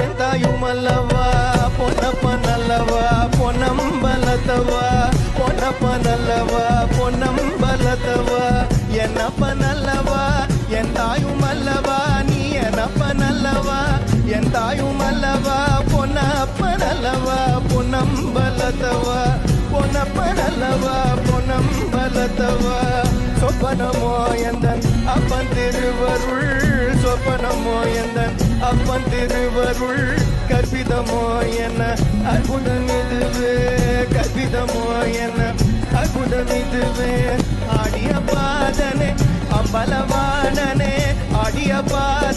என் தாயும் அல்லவா? பொன்னப்ப நல்லவா பொன்னம்பலத்தவா? பொன்னப்ப நல்லவா பொன்னம்பலத்தவா? என்னப்ப நல்லவா என் தாயும் அல்லவா? நீ என்னப்ப நல்லவா என் தாயும் அல்லவா? பொன்னப்ப நல்லவா பொன்னம்பலத்தவா? பொன்னப்ப நல்லவா பொன்னம்பலத்தவா? சொப்பனமோ எந்த அப்பன் திருவருள் எந்தன் அப்பன் திருவருள் கற்பிதமோ என்ன அற்புதம் இதுவே கற்பிதமோ என்ன அற்புதம் இதுவே. ஆடிய பாதனே அம்பலவானனே ஆடிய பாத